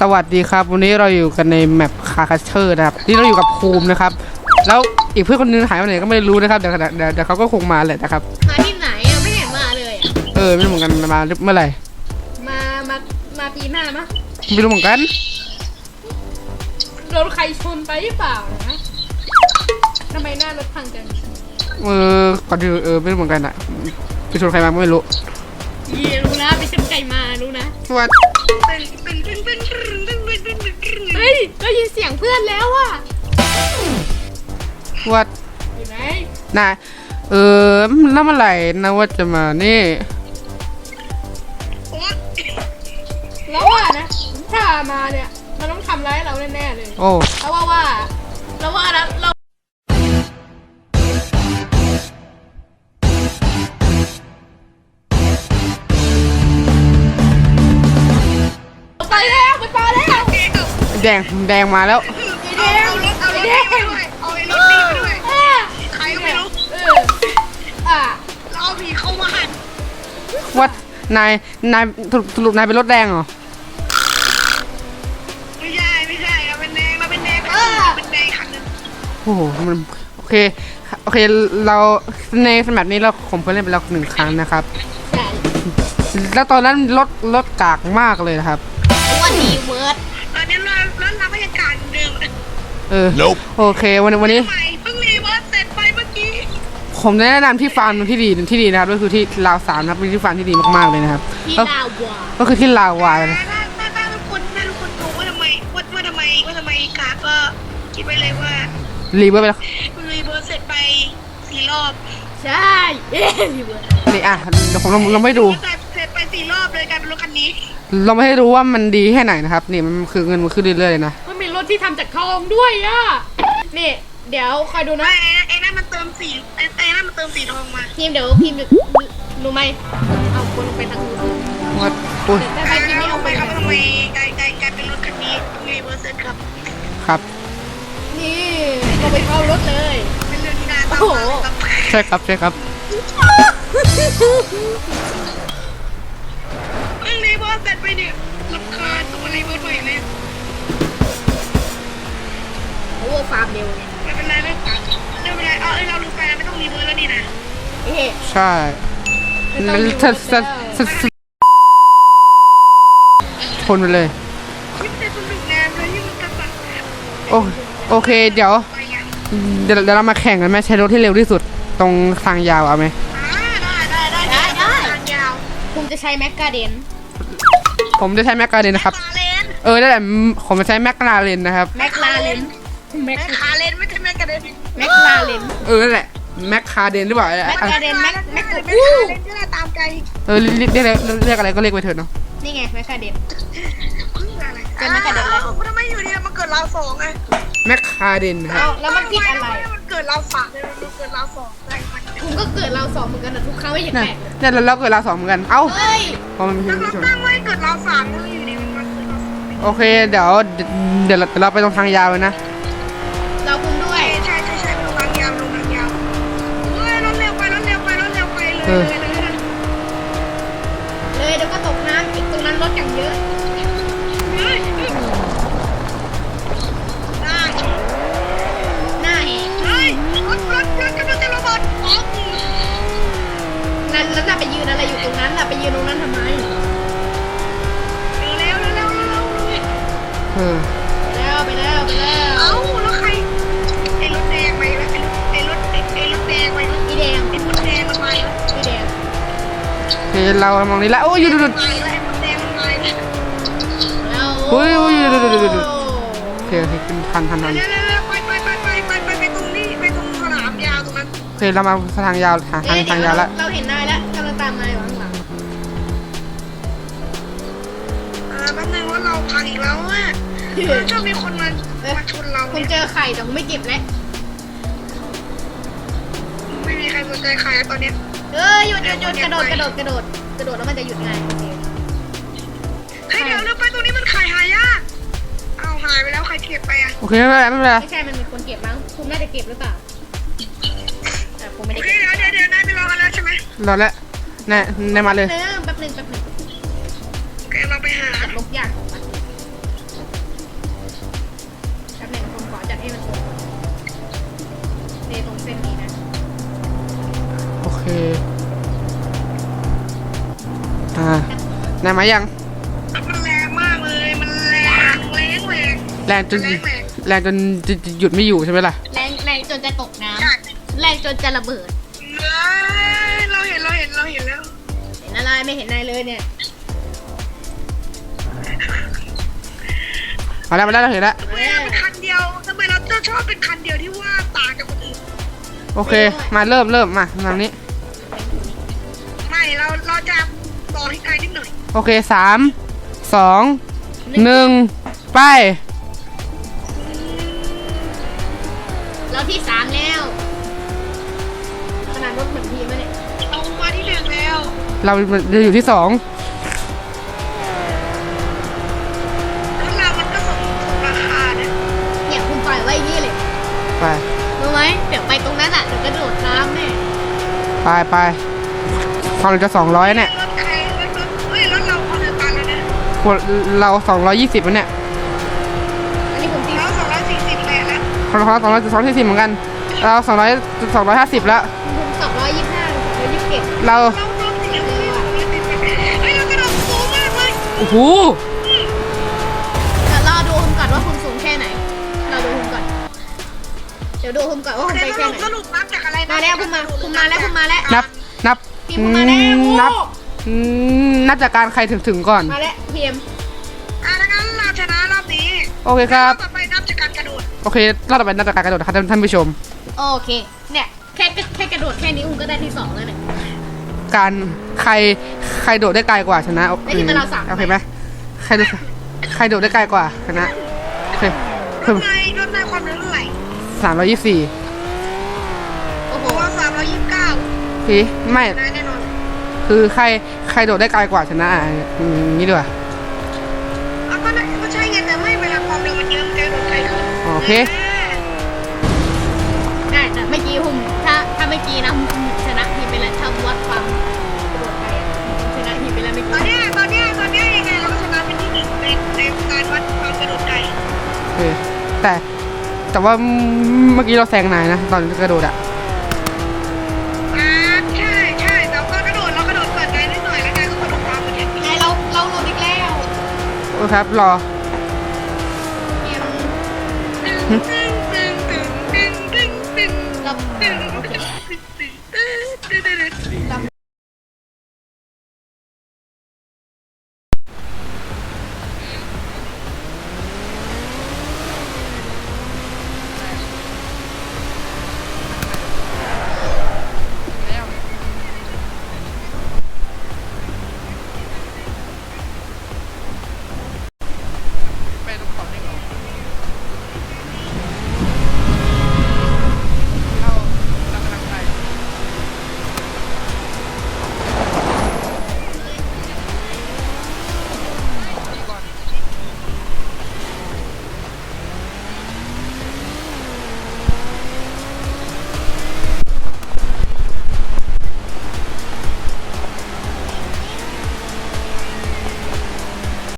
สวัสดีครับ วันนี้เราอยู่กันในแมปคาคัชเชอร์นะครับนี่เราอยู่กับภูมินะครับ แล้วอีกเพื่อนคนนึงหายไปไหนก็ไม่รู้นะครับเดี๋ยวเดี๋ยวเดี๋ยวเขาก็คงมาแหละนะครับ มาที่ไหนอะไม่เห็นมาเลยอะเออไม่รู้เหมือนกันมาเมื่อไหร่มามามาปีหน้ามะไม่รู้เหมือนกันรถใครชนไปหรือเปล่านะทำไมหน้ารถพังจังเออก่อนที่เออไม่รู้เหมือนกันอะไปชนใครมาก็ไม่รู้ เยี่รู้นะไปชนไก่มารู้นะ วัดเฮ้ยได้ยินเสียงเพื่อนแล้วอะวัดอยู่ไหนนายเออแล้วเมื่อไหร่นะว่าจะมานี่แล้วว่านะถ้ามาเนี่ยมันต้องทำร้ายเราแน่ๆเลยโอ้แล้วว่าว่าแล้วว่า ไปแล้วไปปลาแล้วแดงแดงมาแล้วไอแดงไอแดงเอาไอ้รถนี่ไปด้วยอะใครก็ไม่รู้เอออะเราเอาผีเข้ามาหันวัดนายนายสรุปสรุปนายเป็นรถแดงเหรอไม่ใช่ไม่ใช่เราเป็นแดงเราเป็นแดงเราเป็นแดงคันนึงโอ้โหมันโอเคโอเคเราในสมัยนี้เราผมเคยเล่นไปแล้วหนึ่งครั้งนะครับ ใช่แล้วตอนนั้นรถรถกากมากเลยนะครับ วันนี้เวิร์ดตอนนี้เราแล้วเราก็ยังการเดิมเออโอเค วันนี้วันนี้ ใหม่เพิ่งรีเวิร์สเสร็จไปเมื่อกี้ผมแนะนำที่ฟาร์มที่ดีที่ดีนะครับก็คือที่ลาวสามนะครับเป็นที่ฟาร์มที่ดีมากๆเลยนะครับที่ก็ลาวาก็คือที่ลาวาเลยนะ ถ้าถ้าถ้าทุกคนถ้าทุกคนรู้ว่าทำไมว่าว่าทำไมว่าทำไมกาก็คิดไว้เลยว่ารีเวิร์สไปแล้วเพิ่งรีเวิร์สเสร็จไปสี่รอบใช่เอ๊ะเวิร์ดนี่อะเดี๋ยวผมลองลองให้ดูเสร็จไป สี่รอบเลยกลายเป็นรถคันนี้ลองไม่ให้ดูว่ามันดีแค่ไหนนะครับ นี่มันคือเงินมันขึ้นเรื่อยๆเลยนะ มันมีรถที่ทำจากทองด้วยอะ นี่ เดี๋ยวคอยดูนะ ไอ้ไอ้นั่นมันเติมสีไอ้ไอ้นั่นมันเติมสีทองมาพิมพ์เดี๋ยวพิมพ์รู้ไหมเอาคนไปทางนู้นวัดอุ้ยแต่ไปพิมพ์ไม่เอาทำไปไมคทารับงทำไมนู้นกลายกลายกลายเป็นรถคันนี้เพิ่งรีเวิร์สเสร็จครับ ครับ นี่เราไปเข้ารถเลย เป็นเรื่องที่น่าตามโอ้โหมาครับ ใช่ครับใช่ครับเพิ่งรี เวิร์สเสร็จไปเนี่ยรำคาญตัวรีเวิร์สไปอีกเลยโอ้ฟาร์มเร็วเนี่ยไม่เป็นไรไม่เป็นไรไม่เป็นไรเอาเอ้ยเราลืมไปแล้วไม่ต้องรีเวิร์สแล้วนี่นะเอ๊ะใช่ไม่ต้องรีเวิร์สถ้าถ้าแล้วถ้าทนไปเลย ยิ่งแต่สนุกแนมเลยยิ่งมันกระสับโอ้โอเค เดี๋ยว ไปอะเดี๋ยวเดี๋ยวเรามาแข่งกันไหมใช้รถที่เร็วที่สุด ตรงทางยาวเอาไหมอ่าได้ได้ได้ทางยาวคุณจะใช้แม็กกาเดน ผมจะใช้แมคคาเรนนะครับคาเลนเออนั่นแหละผมจะใช้แมคลาเรนนะครับ แม็กลาเลนแม็กแม่คาเลนไม่ใช่แม่กระเด็นแม็กลาเลนเออนั่นแหละแมคคาเดนหรือเปล่าแมคคาเรนแม็กแม็กแม่อู้คาเลนก็ได้ตามใจเออเรียกเรียกเรียกอะไรก็เรียกไปเถอะเนาะนี่ไงแม็กกาเดนเพิ่งอะไรเป็นแม่กระเด็นแล้วอ้าวทำไมอยู่ดีมันเกิดราวสองไงแมคคาเดนนะครับ เอาแล้วมันผิดอะไร มันเกิดราวสามเลยมันเกิดราวสองอะไรมัน คุณก็เกิดเราสองเหมือนกันแต่ทุกครั้งไม่เห็นเนี่ยแปลกเลยเนี่ยเราเราเกิดเราสองเหมือนกัน เอ้าเฮ้ย พอมันมีแล้วผู้เราชมตั้งไว้เกิดราวสามแล้วอยู่ดีมันมาเกิดราวสองโอเค เดี๋ยวเดี๋ยวเราเดี๋ยวเราไปตรงทางยาวเลยนะ เราคุณด้วย ใช่ใช่ใช่ลงทางยาวลงทางยาวเฮ้ยรถเร็วไปรถเร็วไปรถเร็วไปเลยเลยเลยเลยเลย แล้วน่ะไปยืนอะไรอยู่ตรงนั้นน่ะไปยืนตรงนั้นทำไมเร็วเร็วเร็วเร็วเร็วเออไปแล้วไปแล้วไปแล้วเอ้าแล้วใครไอ้รถแดงไปแล้วไอ้รถไอ้รถไอ้รถแดงไปแล้วอีแดงไอ้รถแดงมันไปแล้วอีแดงโอเคเรามองนี้ละโอ้ยหยุดหยุดหยุด ไปแล้วไอ้รถแดงมันไปแล้วแล้วเฮ้ยเฮ้ยเดี๋ยวเดี๋ยวเดี๋ยวเดี๋ยว โอเคโอเคขึ้นทันทันทันเร็วเร็วเร็วไปไปไปไปไปไปไปตรงนี้ไปตรงสนามยาวตรงนั้นโอเคเรามาทางยาวทางทางทางยาวละเราเห็นนา บนึงว่าเราพังอีกแล้วอะชอบมีคนมามาชนเราคุณเนี่ยเจอไข่แต่คุณไม่เก็บแล้วไม่มีใครสนใจใครตอนเนี้ยเออหยุดหยุดหยุดกระโดดกระโดดกระโดดกระโดดแล้วมันจะหยุดไงโอเคเฮ้ยเดี๋ยวเร็วไปตรงนี้มันขายหายากเอาหายไปแล้วใครเก็บไปอะโอเคไม่เป็นไรไม่เป็นไรไม่ใช่มันมีคนเก็บมั้งคุณน่าจะเก็บหรือเปล่าแต่ผมไม่โอได้เคเก็บเดี๋ยวเดี๋ยวเดี๋ยวนายไปรอกันแล้วใช่ไหมรอแล้วแน่แน่มาเลยเออแป๊บหนึงแป๊บหนึงโอเคเราไปหาตัดลบยากของ ให้มันเทตรงเส้นนี้นะ โอเค อ่าได้ไหมยังแรงมากเลย มันแรงแรงแรงแรงจน แรงจนจะหยุดไม่อยู่ใช่ไหมล่ะ แรงแรงจนจะตกน้ำแรงจนจะระเบิด เลยเราเห็นเราเห็นเราเห็นแล้ว เห็นอะไรไม่เห็นอะไรเลยเนี่ย เอาแล้วมาแล้วเราเห็นแล้ว เดียวทำไมเราต้องชอบเป็นคันเดียวที่ว่าต่างจากคนอื่น โอเค มาเริ่มเริ่มมาทางนี้ ไม่เราเราจะต่อให้ไกลนิดหน่อยโอเคสามสองหนึ่งไป เราที่สามแล้วขนาดรถเหมือนทีมไหมเนี่ย เอามาที่หนึ่งแล้ว เราจะอยู่ที่สอง ตรงนั้นอะเดี๋ยวกระโดดน้ำแน่ไปไปความเร็วจะสองร้อยเนี่ยรถใครรถรถเอ้ยรถเราเขาเดินตามแล้วนะเราสองร้อยยี่สิบเนี่ยอันนี้ผมตีเราสองร้อยสี่สิบแปดแล้วของเราสองร้อยสองร้อยสี่สิบเหมือนกัน เราสองร้อยสองร้อยห้าสิบแล้ว ผมสองร้อยยี่สิบห้าสองร้อยยี่สิบเจ็ดเราเราเราสี่สิบเฮ้ยเรากระโดดสูงมากเลยโอ้โห ดี๋ยวดูผมก่อนว่าโอผมเคไปสแค่รุปไหนสรุปนับจากอะไรนะมาแล้วคุณมาคุณมาแล้วคุณมาแล้วนับนับทีมผมมาแล้วนับอืมนับจากการใครถึงถึงก่อน มาแล้วพีเอ็มอะถ้างั้นเราชนะรอบนี้โอเคครับ ต่อไปนับจากการกระโดด โอเครอบต่อไปนับจากการกระโดดนะครับท่านท่านผู้ชม โอเค เนี่ยแค่แค่กระโดดแค่นี้คุณก็ได้ที่สองแล้วเนี่ย การใครใครโดดได้ไกลกว่าชนะไอ้ที่มันเราสามโอเคไหมใครโดดใครโดดได้ไกลกว่าชนะโอเครเพิ่มถในรถในความเร็วเท่าไหร่ สามร้อยยี่สิบสี่โอ้โหตัวสามร้อยยี่สิบเก้าพี่ไม่นะแน่นอนคือใครใครโดดได้ไกลกว่าชนะอะอืมนี่ดีกว่า เอาก็ได้ก็ใช่ไงแต่ไม่เวลาความเร็วมันเยอะมันจะโดดไกลขึ้นโอเค ได้แต่เมื่อกี้ผมถ้าถ้าเมื่อกี้นะผมชนะทีมไปแล้วถ้าวัดความกระโดดไกลอะผมชนะทีมไปแล้วเมื่อตอนกี้เนี้ยตอนเนี้ยตอนเนี้ยยังไงเราก็ชนะเป็นที่หนึ่งในในการวัดความกระโดดไกลโอเคแต่ แต่ว่าเมื่อกี้เราแซงนายนะ ตอนกระโดดอะอ่าใช่ใช่แต่ก็กระโดดเรากระโดดเปิดไกลนิดหน่อยแล้วไงก็กระโดดตามเหมือนกันไงเราเราหลุดอีกแล้วโอเคครับรอ